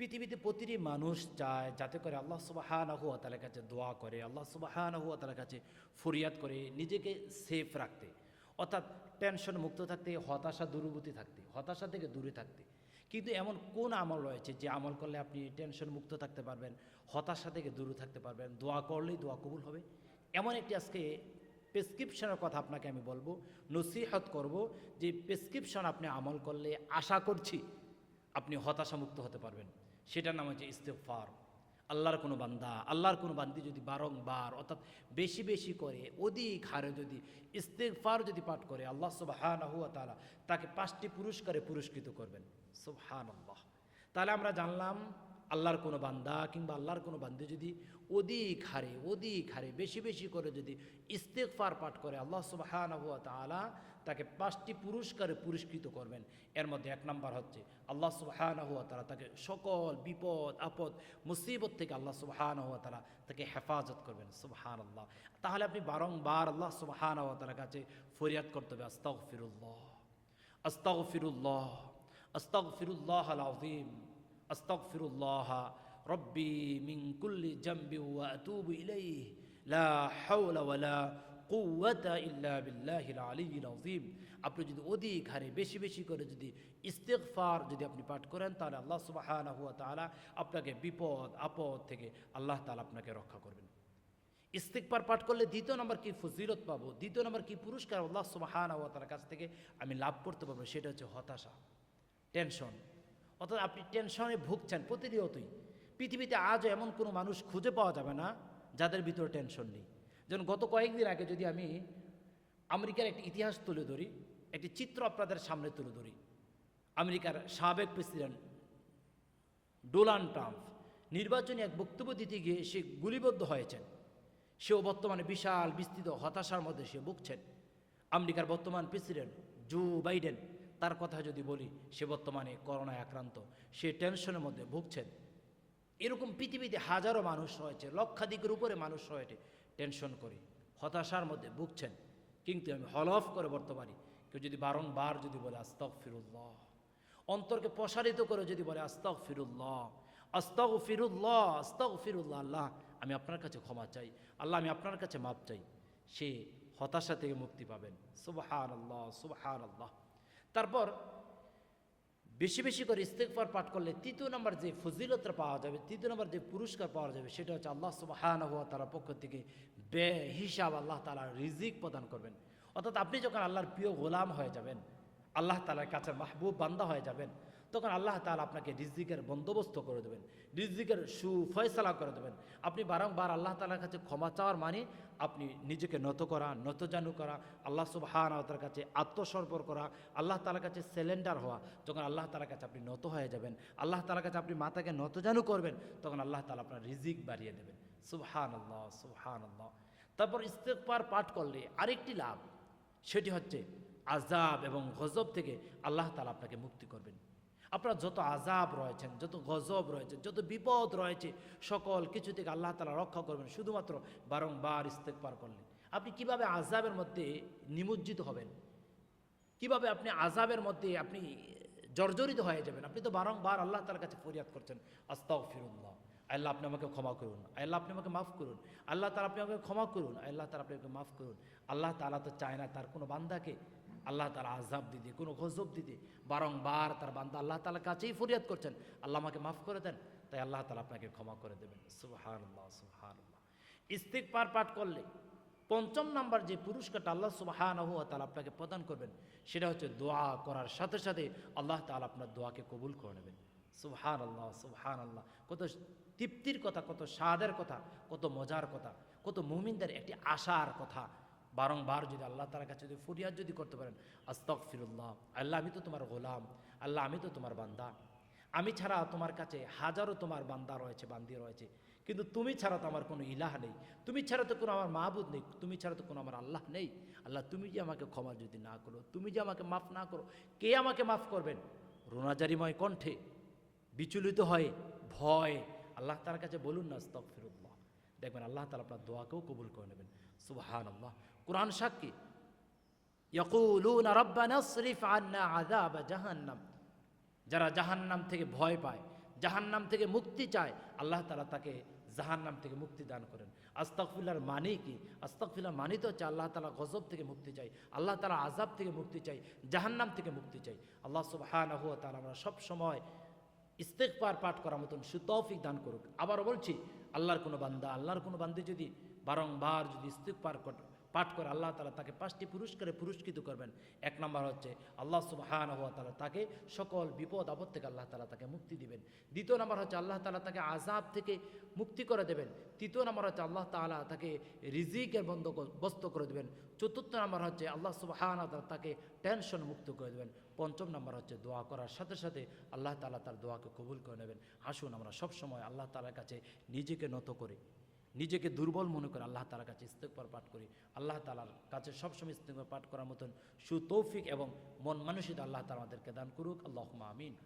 পৃথিবীতে প্রতিটি মানুষ চায় যাতে করে আল্লাহ সুবাহান হুয়া তালার কাছে দোয়া করে, আল্লাহ সুবাহান হুয়া তালার কাছে ফরিয়াদ করে, নিজেকে সেফ রাখতে। অর্থাৎ টেনশন মুক্ত থাকতে, হতাশা দূরবর্তী থাকতে, হতাশা থেকে দূরে থাকতে। কিন্তু এমন কোন আমল রয়েছে যে আমল করলে আপনি টেনশন মুক্ত থাকতে পারবেন, হতাশা থেকে দূরে থাকতে পারবেন? দোয়া করলেই দোয়া কবুল হবে। এমন একটি আজকে প্রেসক্রিপশনের কথা আপনাকে আমি বলব, নসিহত করব যে প্রেসক্রিপশন আপনি আমল করলে আশা করছি আপনি হতাশামুক্ত হতে পারবেন। সেটার নাম হচ্ছে ইস্তেফার আল্লাহর কোনো বান্দা, আল্লাহর কোনো বান্দি যদি বারংবার, অর্থাৎ বেশি বেশি করে, অধিক হারে যদি ইস্তেফার যদি পাঠ করে, আল্লাহ সুবাহান হুয়া তালা তাকে পাঁচটি পুরস্কারে পুরস্কৃত করবেন। সুবহান আল্লাহ তাহলে আমরা জানলাম আল্লাহর কোনো বান্দা কিংবা আল্লাহর কোনো বান্দি যদি অধিক হারে অধিক হারে বেশি বেশি করে যদি ইস্তেকফার পাঠ করে, আল্লাহ সুবাহান হুয়া তালা তাকে পাঁচটি পুরস্কারে পুরস্কৃত করবেন। এর মধ্যে এক নম্বর হচ্ছে, আল্লাহ সুবাহান হওয়া তারা তাকে সকল বিপদ, আপদ, মুসিবত থেকে আল্লাহ সুবাহান হওয়া তারা তাকে হেফাজত করবেন। সুবাহান আল্লাহ তাহলে আপনি বারংবার আল্লাহ সুবাহান হওয়া তারা কাছে ফরিয়াদ করতে হবে আস্তাক ফিরুল্লাহ আস্তাক ফিরুল্লাহ আস্তাক ফিরুল্লাহ আলাউদ্দিন আস্তাক ফিরুল্লাহ রব্বি মিঙ্কুল্লি জম্বি ওয়া আতুবু ইলাইহ, লা হাওলা ওয়ালা কুয়াতা ইল্লা বিল্লাহিল আলিল আজিম আপনি যদি অধিক হারে, বেশি বেশি করে যদি ইস্তেকফার যদি আপনি পাঠ করেন, তাহলে আল্লাহ সুবাহ তালা আপনাকে বিপদ, আপদ থেকে আল্লাহ তালা আপনাকে রক্ষা করবেন। ইস্তেকবার পাঠ করলে দ্বিতীয় নম্বর কী ফজিলত পাবো? দ্বিতীয় নম্বর কী পুরস্কার আল্লাহ সুবাহান তার কাছ থেকে আমি লাভ করতে পারব? সেটা হচ্ছে হতাশা, টেনশন। অর্থাৎ আপনি টেনশনে ভুগছেন প্রতিনিয়তই। পৃথিবীতে আজও এমন কোনো মানুষ খুঁজে পাওয়া যাবে না যাদের ভিতরে টেনশন নেই। যেমন গত কয়েকদিন আগে যদি আমি আমেরিকার একটি ইতিহাস তুলে ধরি, একটি চিত্র আপনাদের সামনে তুলে ধরি। আমেরিকার সাবেক প্রেসিডেন্ট ডোনাল্ড ট্রাম্প নির্বাচনী এক বক্তব্য দিতে গিয়ে সে গুলিবদ্ধ হয়েছেন। সেও বর্তমানে বিশাল বিস্তৃত হতাশার মধ্যে সে ভুগছেন। আমেরিকার বর্তমান প্রেসিডেন্ট জো বাইডেন, তার কথা যদি বলি, সে বর্তমানে করোনায় আক্রান্ত। সে টেনশনের মধ্যে ভুগছেন। এরকম পৃথিবীতে হাজারো মানুষ রয়েছে, লক্ষাধিকের উপরে মানুষ রয়েছে। টেনশন করে, হতাশার মধ্যে ভুগছেন। কিন্তু আমি হলফ করে বলতে পারি, কেউ যদি বারংবার যদি বলে আস্তক ফিরুল্লাহ অন্তরকে প্রসারিত করে যদি বলে আস্তক ফিরুল্লাহ আস্তক ফিরুল্লাহ আস্তক ফিরুল্লাহ আল্লাহ, আমি আপনার কাছে ক্ষমা চাই, আল্লাহ, আমি আপনার কাছে মাপ চাই। সে হতাশা থেকে মুক্তি পাবেন। সুবহান আল্লাহ সুবহান আল্লাহ তারপর বেশি বেশি করে ইস্তেকফার পাঠ করলে তৃতীয় নম্বর যে ফজিলতটা পাওয়া যাবে, তৃতীয় নম্বর যে পুরস্কার পাওয়া যাবে, সেটা হচ্ছে আল্লাহ সুবাহান হওয়া তার পক্ষ থেকে বে হিসাব আল্লাহ তালা রিজিক প্রদান করবেন। অর্থাৎ আপনি যখন আল্লাহর প্রিয় গোলাম হয়ে যাবেন, আল্লাহ তালার কাছে মাহবুব বান্দা হয়ে যাবেন তখন আল্লাহ তালা আপনাকে রিজিকের বন্দোবস্ত করে দেবেন, রিজিকের সুফয়সলা করে দেবেন। আপনি বারংবার আল্লাহ তালার কাছে ক্ষমা চাওয়ার মানে আপনি নিজেকে নত করা, নতজানু করা, আল্লাহ সুবহান তার কাছে আত্মসমর্পণ করা, আল্লাহ তালার কাছে সিলেন্ডার হওয়া, যখন আল্লাহ তালার কাছে আপনি নত হয়ে যাবেন, আল্লাহ তালার কাছে আপনি মাতাকে নতজানু করবেন, তখন আল্লাহ তালা আপনার রিজিক বাড়িয়ে দেবেন। সুবহান আল্লাহ সুবহান আল্লাহ তারপর ইস্তেকবার পাঠ করলে আরেকটি লাভ, সেটি হচ্ছে আজাব এবং গজব থেকে আল্লাহ তালা আপনাকে মুক্তি করবেন। আপনার যত আজাব রয়েছেন, যত গজব রয়েছে, যত বিপদ রয়েছে, সকল কিছু থেকে আল্লাহ তালা রক্ষা করবেন, শুধুমাত্র বারংবার ইস্তেকবার করলেন। আপনি কীভাবে আজাবের মধ্যে নিমজ্জিত হবেন? কীভাবে আপনি আজাবের মধ্যে আপনি জর্জরিত হয়ে যাবেন? আপনি তো বারংবার আল্লাহ তালার কাছে ফরিয়াদ করছেন আস্তাও ফিরুল্লাহ আল্লাহ, আপনি আমাকে ক্ষমা করুন। আল্লাহ, আপনি আমাকে মাফ করুন। আল্লাহ তালা আপনি আমাকে ক্ষমা করুন। আল্লাহ তালা আপনি আমাকে মাফ করুন। আল্লাহ তালা তো চায় না তার কোনো বান্দাকে আল্লাহ তালা আজাব দিতে কোনো গজব দিতে বারংবার তার বান্দা আল্লাহ তালার কাছেই ফরিয়াদ করছেন। আল্লাহ আমাকে মাফ করে দেন, তাই আল্লাহ তালা আপনাকে ক্ষমা করে দেবেন। ইস্তিক পার পাঠ করলে পঞ্চম নাম্বার যে পুরস্কারটা আল্লাহ সুবাহান তালা আপনাকে প্রদান করবেন, সেটা হচ্ছে দোয়া করার সাথে সাথে আল্লাহ তালা আপনার দোয়াকে কবুল করে নেবেন। সুবহান আল্লাহ সুবহান আল্লাহ কত তৃপ্তির কথা, কত স্বাদের কথা, কত মজার কথা, কত মুমিনদের একটি আশার কথা বারংবার যদি আল্লাহ তালার কাছে যদি ফরিয়াদ যদি করতে পারেন আস্তক ফিরুল্লাহ আল্লাহ আমি তো তোমার গোলাম, আল্লাহ আমি তো তোমার বান্দা। আমি ছাড়া তোমার কাছে হাজারো তোমার বান্দা রয়েছে, বান্দি রয়েছে। কিন্তু তুমি ছাড়া তো আমার কোনো ইলাহ নেই। তুমি ছাড়া তো কোনো আমার মাহবুদ নেই। তুমি ছাড়া তো কোনো আমার আল্লাহ নেই। আল্লাহ, তুমি যে আমাকে ক্ষমা যদি না করো, তুমি যে আমাকে মাফ না করো, কে আমাকে মাফ করবেন? রোনাজারিময় কণ্ঠে বিচলিত হয় ভয় আল্লাহ তার কাছে বলুন না স্তক ফিরুল্লাহ দেখবেন আল্লাহ তালা আপনার দোয়াকেও কবুল করে নেবেন। সুবাহান আল্লাহ কোরআন সাক্ষী। ইয়াকুলুন রব্বানা শরীফ আন্না আযাব জাহান্নাম। যারা জাহান্নাম থেকে ভয় পায়, জাহান্নাম থেকে মুক্তি চায়, আল্লাহ তালা তাকে জাহান্নাম থেকে মুক্তি দান করেন। আস্তাকফিল্লার মানে কি? আস্তাকফিল্লার মানে তো হচ্ছে আল্লাহ তালা গজব থেকে মুক্তি চাই আল্লাহ তালা আজাব থেকে মুক্তি চাই জাহান্নাম থেকে মুক্তি চাই আল্লাহ সুবহানাহু ওয়া তাআলা আমরা সব সময় ইস্তেকবার পাঠ করার মতন সুতৌফিক দান করুক। আবার বলছি, আল্লাহর কোনো বান্দা, আল্লাহর কোনো বান্দি যদি বারংবার যদি ইস্তেকবার পাঠ করে আল্লাহ তালা তাকে পাঁচটি পুরস্কারে পুরস্কৃত করবেন। এক নম্বর হচ্ছে আল্লাহ সুবহান হওয়া তালা তাকে সকল বিপদ, আপদ থেকে আল্লাহ তালা তাকে মুক্তি দিবেন। দ্বিতীয় নম্বর হচ্ছে আল্লাহ তালা তাকে আজাব থেকে মুক্তি করে দেবেন। তৃতীয় নম্বর হচ্ছে আল্লাহ তালা তাকে রিজিকের বন্ধ বস্ত করে দেবেন। চতুর্থ নম্বর হচ্ছে আল্লাহ সুবহান তালা তাকে টেনশন মুক্ত করে দেবেন। পঞ্চম নম্বর হচ্ছে দোয়া করার সাথে সাথে আল্লাহ তালা তার দোয়াকে কবুল করে নেবেন। আসুন আমরা সবসময় আল্লাহ তালার কাছে নিজেকে নত করে। নিজেকে দুর্বল মনে করে আল্লাহ তালার কাছে ইস্তেকবার পাঠ করি। আল্লাহ তালার কাছে সবসময় ইস্তেকবার পাঠ করার মতন সুতৌফিক এবং মন মানসিক আল্লাহ তালা আমাদেরকে দান করুক। আল্লাহ আমিন।